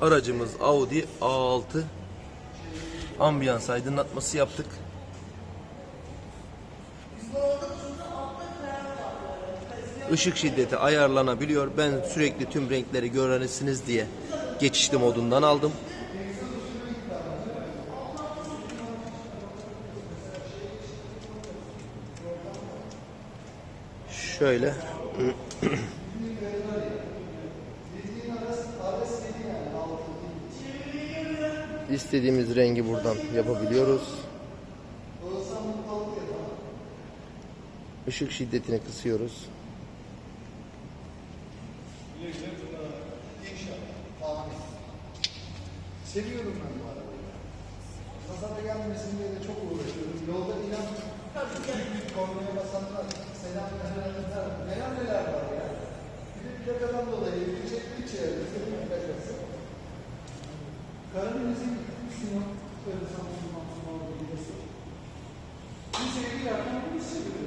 Aracımız Audi A6. Ambiyans aydınlatması yaptık. Işık şiddeti ayarlanabiliyor. Ben sürekli tüm renkleri görenesiniz diye geçişli modundan aldım. Şöyle istediğimiz rengi buradan yapabiliyoruz. Işık şiddetini kısıyoruz. Seviyorum ben bu arabayı. Kazara gelmesin diye de çok uğraşıyorum. Yolda inan kornaya basanlar, selam verenler, neler neler var ya. Bir de plakadan dolayı bir çekti içeri, senin plakası düşünüyor. Böyle sanırım mantıklı olabilirsin. Bu sevgi yapmak bir.